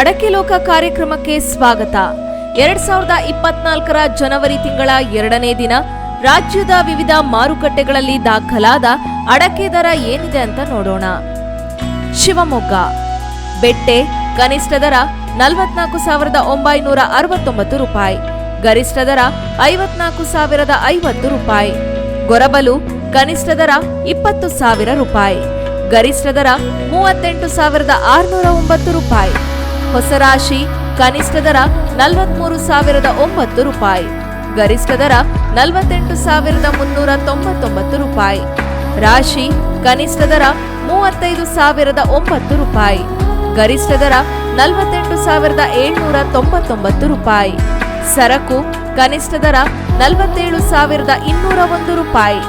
ಅಡಕೆ ಲೋಕ ಕಾರ್ಯಕ್ರಮಕ್ಕೆ ಸ್ವಾಗತ. ಎರಡ್ ಸಾವಿರದ ಇಪ್ಪತ್ನಾಲ್ಕರ ಜನವರಿ ತಿಂಗಳ ಎರಡನೇ ದಿನ ರಾಜ್ಯದ ವಿವಿಧ ಮಾರುಕಟ್ಟೆಗಳಲ್ಲಿ ದಾಖಲಾದ ಅಡಕೆ ದರ ಏನಿದೆ ಅಂತ ನೋಡೋಣ. ಶಿವಮೊಗ್ಗ. ಬೆಟ್ಟೆ ಕನಿಷ್ಠ ದರ ನಲವತ್ನಾಲ್ಕು ಸಾವಿರದ ಒಂಬೈನೂರ ಅರವತ್ತೊಂಬತ್ತು ರೂಪಾಯಿ, ಗರಿಷ್ಠ ದರ ಐವತ್ನಾಲ್ಕು ಸಾವಿರದ ಐವತ್ತು ರೂಪಾಯಿ, ಗೊರಬಲು ಕನಿಷ್ಠ ದರ ಇಪ್ಪತ್ತು ಸಾವಿರ ರೂಪಾಯಿ, ಗರಿಷ್ಠ ದರ ಮೂವತ್ತೆಂಟು ಸಾವಿರದ ಆರುನೂರ ಒಂಬತ್ತು ರೂಪಾಯಿ. ಹೊಸರಾಶಿ ಕನಿಷ್ಠ ದರ ನಲವತ್ಮೂರು ಸಾವಿರದ ಒಂಬತ್ತು ರೂಪಾಯಿ. ಗರಿಷ್ಠ ದರ ನಲವತ್ತೆಂಟು ಸಾವಿರದ ಮುನ್ನೂರ ತೊಂಬತ್ತೊಂಬತ್ತು ರೂಪಾಯಿ. ರಾಶಿ, ಕನಿಷ್ಠ ದರ ಮೂವತ್ತೈದು ಸಾವಿರದ ಒಂಬತ್ತು ರೂಪಾಯಿ. ಗರಿಷ್ಠ ದರ ನಲವತ್ತೆಂಟು ಸಾವಿರದ ಏಳ್ನೂರ ತೊಂಬತ್ತೊಂಬತ್ತು ರೂಪಾಯಿ. ಸರಕು, ಕನಿಷ್ಠ ದರ ನಲವತ್ತೇಳು ಸಾವಿರದ ಇನ್ನೂರ ಒಂದು ರೂಪಾಯಿ.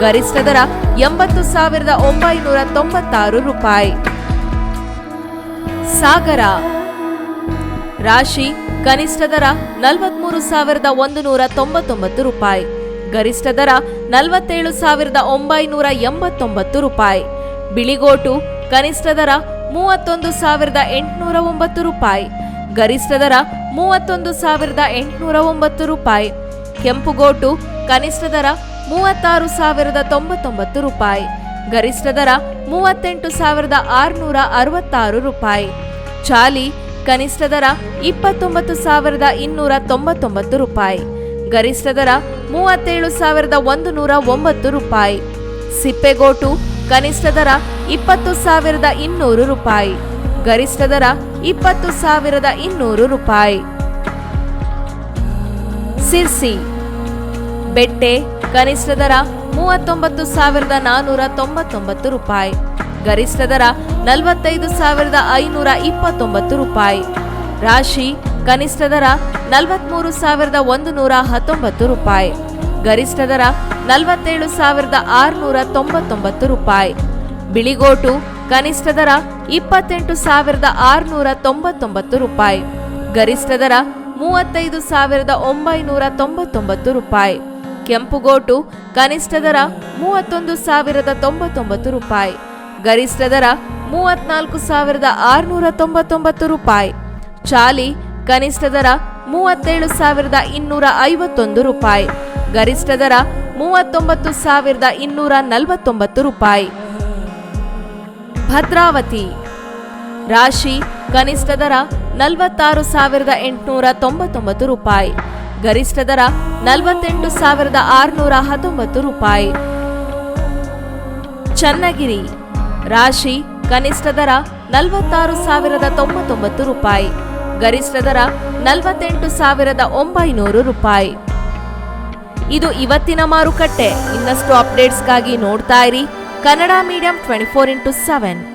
ಗರಿಷ್ಠ ದರ ಎಂಬತ್ತು ಸಾವಿರದ ಒಂಬೈನೂರ ತೊಂಬತ್ತಾರು ರೂಪಾಯಿ. ಸಾಗರ ರಾಶಿ ಕನಿಷ್ಠ ದರ ನಲವತ್ಮೂರು ಸಾವಿರದ ಒಂದು ನೂರ ತೊಂಬತ್ತೊಂಬತ್ತು ರೂಪಾಯಿ. ಗರಿಷ್ಠ ದರ ನಲವತ್ತೇಳು ಸಾವಿರದ ಒಂಬೈನೂರ ಎಂಬತ್ತೊಂಬತ್ತು ರೂಪಾಯಿ. ಬಿಳಿಗೋಟು ಕನಿಷ್ಠ ದರ ಮೂವತ್ತೊಂದು ಸಾವಿರದ ಎಂಟುನೂರ ಒಂಬತ್ತು ರೂಪಾಯಿ. ಗರಿಷ್ಠ ದರ ಮೂವತ್ತೊಂದು ಸಾವಿರದ ಎಂಟುನೂರ ಒಂಬತ್ತು ರೂಪಾಯಿ. ಕೆಂಪುಗೋಟು ಕನಿಷ್ಠ ದರ ಮೂವತ್ತಾರು ಸಾವಿರದ ತೊಂಬತ್ತೊಂಬತ್ತು ರೂಪಾಯಿ. ಗರಿಷ್ಠ ದರ ಮೂವತ್ತೆಂಟು ಸಾವಿರದ ಆರುನೂರ ಅರವತ್ತಾರು ರೂಪಾಯಿ. ಚಾಲಿ ಕನಿಷ್ಠ ದರ ಇಪ್ಪತ್ತೊಂಬತ್ತು ಸಾವಿರದ ಇನ್ನೂರ ತೊಂಬತ್ತೊಂಬತ್ತು ರೂಪಾಯಿ. ಗರಿಷ್ಠ ದರ ಮೂವತ್ತೇಳು ಸಾವಿರದ ಒಂದು ನೂರ ಒಂಬತ್ತು ರೂಪಾಯಿ. ಸಿಪ್ಪೆಗೋಟು ಕನಿಷ್ಠ ದರ ಇಪ್ಪತ್ತು ಸಾವಿರದ ಇನ್ನೂರು ರೂಪಾಯಿ. ಗರಿಷ್ಠ ದರ ಇಪ್ಪತ್ತು ಸಾವಿರದ ಇನ್ನೂರು ರೂಪಾಯಿ. ಸಿರ್ಸಿ. ಬೆಟ್ಟೆ ಕನಿಷ್ಠ ದರ ಮೂವತ್ತೊಂಬತ್ತು ಸಾವಿರದ ನಾನ್ನೂರ ತೊಂಬತ್ತೊಂಬತ್ತು ರೂಪಾಯಿ. ಗರಿಷ್ಠ ದರ ನಲವತ್ತೈದು ಸಾವಿರದ ಐನೂರ ಇಪ್ಪತ್ತೊಂಬತ್ತು ರೂಪಾಯಿ. ರಾಶಿ ಕನಿಷ್ಠ ದರ ನಲವತ್ಮೂರು ಸಾವಿರದ ಒಂದು ನೂರ ಹತ್ತೊಂಬತ್ತು ರೂಪಾಯಿ. ಗರಿಷ್ಠ ದರ ನಲವತ್ತೇಳು ಸಾವಿರದ ಆರುನೂರ ತೊಂಬತ್ತೊಂಬತ್ತು ರೂಪಾಯಿ. ಬಿಳಿಗೋಟು ಕನಿಷ್ಠ ದರ ಇಪ್ಪತ್ತೆಂಟು ಸಾವಿರದ ಆರುನೂರ ತೊಂಬತ್ತೊಂಬತ್ತು ರೂಪಾಯಿ. ಗರಿಷ್ಠ ದರ ಮೂವತ್ತೈದು ಸಾವಿರದ ಒಂಬೈನೂರ ತೊಂಬತ್ತೊಂಬತ್ತು ರೂಪಾಯಿ. ಕೆಂಪುಗೋಟು ಕನಿಷ್ಠ ದರ ಮೂವತ್ತೊಂದು ಸಾವಿರದ ತೊಂಬತ್ತೊಂಬತ್ತು ರೂಪಾಯಿ. ಗರಿಷ್ಠ ದರ ಮೂವತ್ನಾಲ್ಕು ಸಾವಿರದ ಆರುನೂರ ತೊಂಬತ್ತೊಂಬತ್ತು ರೂಪಾಯಿ. ಚಾಲಿ ಕನಿಷ್ಠ ದರ ಮೂವತ್ತೇಳು ಸಾವಿರದ ಇನ್ನೂರ ಐವತ್ತೊಂದು ರೂಪಾಯಿ. ಗರಿಷ್ಠ ದರ ಮೂವತ್ತೊಂಬತ್ತು ಸಾವಿರದ ಇನ್ನೂರ ನಲವತ್ತೊಂಬತ್ತು ರೂಪಾಯಿ. ಭದ್ರಾವತಿ ರಾಶಿ ಕನಿಷ್ಠ ದರ ನಲವತ್ತಾರು ಸಾವಿರದ ಎಂಟುನೂರ ತೊಂಬತ್ತೊಂಬತ್ತು ರೂಪಾಯಿ. ಗರಿಷ್ಠ ದರ ನಲವತ್ತೆಂಟು ಸಾವಿರದ ಆರುನೂರ ಹತ್ತೊಂಬತ್ತು ರೂಪಾಯಿ. ಚನ್ನಗಿರಿ ರಾಶಿ ಕನಿಷ್ಠ ದರ ನಲವತ್ತಾರು ಸಾವಿರದ ತೊಂಬತ್ತೊಂಬತ್ತು ರೂಪಾಯಿ, ಗರಿಷ್ಠ ದರ ನಲವತ್ತೆಂಟು ಸಾವಿರದ ಒಂಬೈನೂರು ರೂಪಾಯಿ. ಇದು ಇವತ್ತಿನ ಮಾರುಕಟ್ಟೆ. ಇನ್ನಷ್ಟು ಅಪ್ಡೇಟ್ಸ್ಗಾಗಿ ನೋಡ್ತಾ ಇರಿ Kannada medium twenty four into seven.